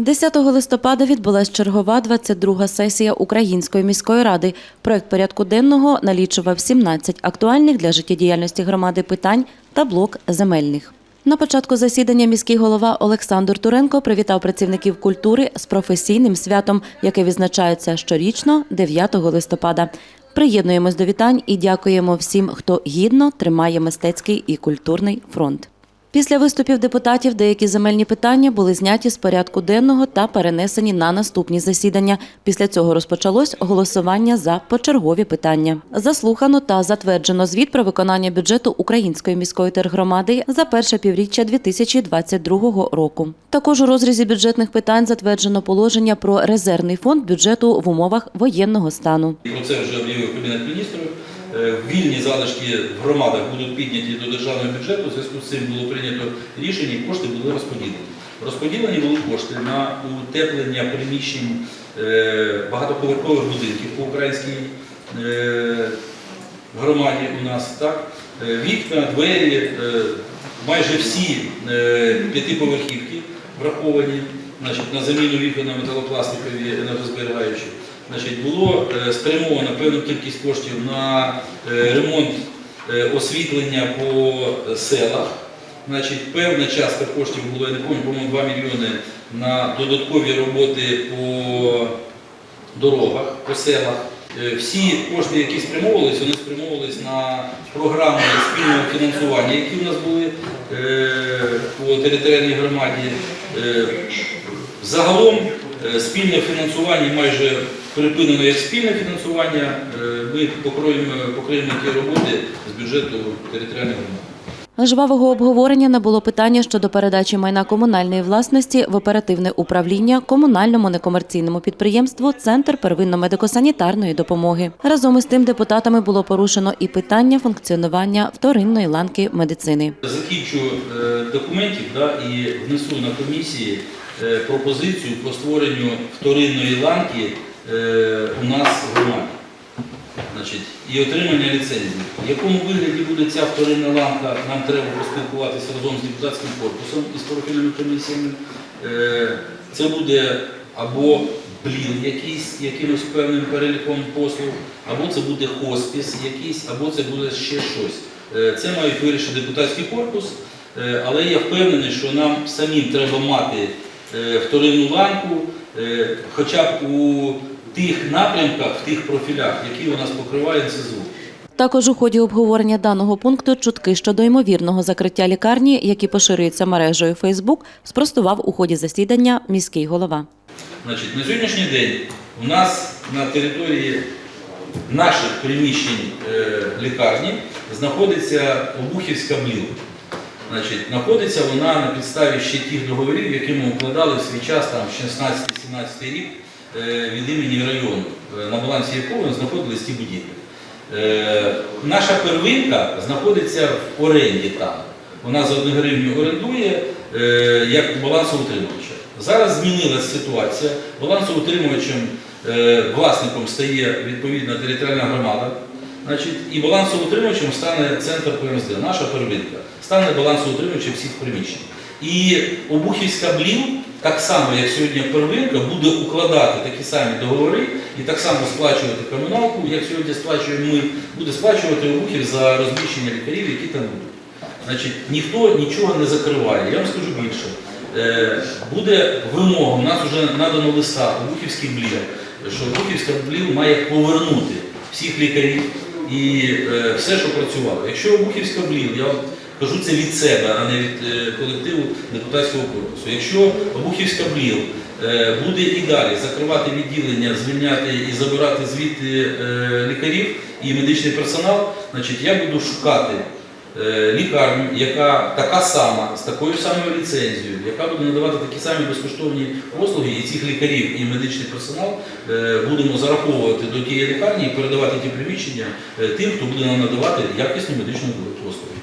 10 листопада відбулась чергова 22-га сесія Української міської ради. Проект порядку денного налічував 17 актуальних для життєдіяльності громади питань та блок земельних. На початку засідання міський голова Олександр Туренко привітав працівників культури з професійним святом, яке відзначається щорічно 9 листопада. Приєднуємось до вітань і дякуємо всім, хто гідно тримає мистецький і культурний фронт. Після виступів депутатів деякі земельні питання були зняті з порядку денного та перенесені на наступні засідання. Після цього розпочалось голосування за почергові питання. Заслухано та затверджено звіт про виконання бюджету Української міської тергромади за перше півріччя 2022 року. Також у розрізі бюджетних питань затверджено положення про резервний фонд бюджету в умовах воєнного стану. Про це вже об'явив Кабінет міністрів. Е, Вільні залишки в громадах будуть підняті до державного бюджету. У зв'язку з цим було прийнято рішення і кошти були розподілені. Розподілені були кошти на утеплення приміщень е, багатоповерхових будинків по українській е, громаді у нас. Так? Вікна, двері, майже всі п'ятиповерхівки враховані значить, на заміну вікон на металопластикові енергозберігаючі. Значить, було е, спрямовано певну кількість коштів на е, ремонт е, освітлення по селах. Значить, певна частка коштів було, я не пам'ятаю, по-моєму, 2 мільйони на додаткові роботи по дорогах, по селах. Всі кошти, які спрямовувалися, вони спрямовувалися на програми спільного фінансування, які у нас були по територіальній громаді. Загалом спільне фінансування майже припинено як спільне фінансування. Е, Ми покроємо, покриємо ті роботи з бюджету територіальної громади. Жвавого обговорення набуло питання щодо передачі майна комунальної власності в оперативне управління комунальному некомерційному підприємству Центр первинно-медико-санітарної допомоги. Разом із тим депутатами було порушено і питання функціонування вторинної ланки медицини. Закінчу е, документів да, і внесу на комісії е, пропозицію по створенню вторинної ланки у нас в громаді. Значить, і отримання ліцензії. В якому вигляді буде ця вторинна ланка, нам треба поспілкуватися разом з депутатським корпусом і з профільними комісіями. Е, Це буде або блін якийсь, якимось певним переліком послуг, або це буде хоспіс якийсь, або це буде ще щось. Е, Це мають вирішити депутатський корпус, е, але я впевнений, що нам самим треба мати е, вторинну ланку, е, хоча б у тих напрямках, в тих профілях, які у нас покриває НСЗУ. Також у ході обговорення даного пункту чутки щодо ймовірного закриття лікарні, які поширюються мережею Фейсбук, спростував у ході засідання міський голова. Значить, на сьогоднішній день у нас на території наших приміщень е, лікарні знаходиться Обухівська БЛІЛ. Значить, знаходиться вона на підставі ще тих договорів, які ми укладали в свій час, там 16-17 рік, від імені району, е, на балансі якого знаходились ті будівлі. Е, наша первинка знаходиться в оренді там. Вона за 1 гривню орендує е, як балансоутримувача. Зараз змінилася ситуація. Балансоутримувачем, е, власником стає відповідна територіальна громада. Значить, і балансоутримувачем стане центр ПМСД, наша первинка, стане балансоутримувачем всіх приміщень. І Обухівська БЛІЛ, так само, як сьогодні первинка, буде укладати такі самі договори і так само сплачувати комуналку, як сьогодні сплачуємо ми, буде сплачувати Обухів за розміщення лікарів, які там будуть. Значить, ніхто нічого не закриває. Я вам скажу більше. Е, буде вимога, у нас вже надано листа Обухівський блін, що Обухівська блін має повернути всіх лікарів і е, все, що працювало. Якщо Обухівська блін, я кажу це від себе, а не від е, колективу депутатського корпусу. Якщо Обухівська блін е, буде і далі закривати відділення, звільняти і забирати звідти е, лікарів і медичний персонал, значить я буду шукати лікарню, яка така сама, з такою самою ліцензією, яка буде надавати такі самі безкоштовні послуги, і цих лікарів і медичний персонал будемо зараховувати до тієї лікарні і передавати ті приміщення тим, хто буде нам надавати якісну медичну послугу.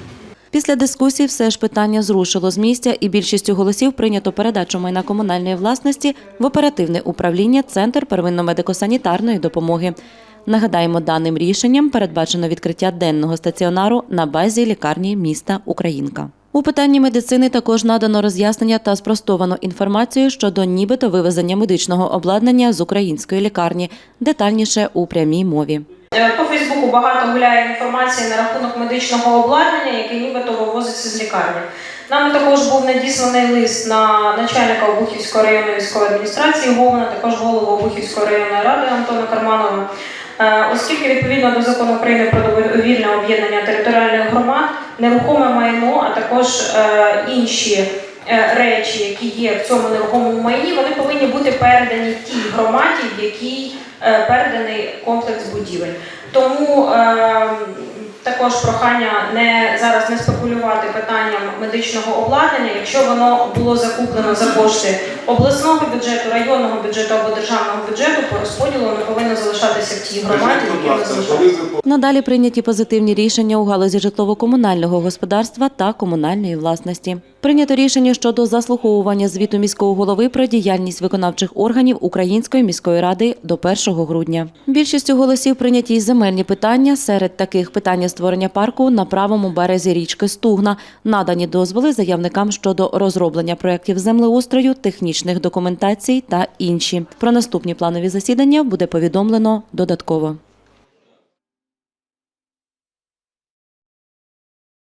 Після дискусії все ж питання зрушило з місця, і більшістю голосів прийнято передачу майна комунальної власності в оперативне управління Центр первинно-медико-санітарної допомоги. Нагадаємо, даним рішенням передбачено відкриття денного стаціонару на базі лікарні міста Українка. У питанні медицини також надано роз'яснення та спростовано інформацію щодо нібито вивезення медичного обладнання з української лікарні. Детальніше у прямій мові. Е, По Фейсбуку багато гуляє інформації на рахунок медичного обладнання, яке нібито вивозиться з лікарні. Нам також був надісланий лист на начальника Обухівської районної військової адміністрації Говна, також голову Обухівської районної ради Антона Карманова. Е, Оскільки відповідно до закону України про добровільне об'єднання територіальних громад, нерухоме майно, а також е, інші речі, які є в цьому нерухомому майні, вони повинні бути передані тій громаді, в якій е, переданий комплекс будівель. Тому е, також прохання не зараз не спекулювати питанням медичного обладнання. Якщо воно було закуплено за кошти обласного бюджету, районного бюджету або державного бюджету, по розподілу залишатися в тій громаді, Надалі прийняті позитивні рішення у галузі житлово-комунального господарства та комунальної власності. Прийнято рішення щодо заслуховування звіту міського голови про діяльність виконавчих органів Української міської ради до 1 грудня. Більшістю голосів прийняті й земельні питання. Серед таких питання створення парку на правому березі річки Стугна, надані дозволи заявникам щодо розроблення проєктів землеустрою, технічних документацій та інші. Про наступні планові засідання буде повідомлено додатково.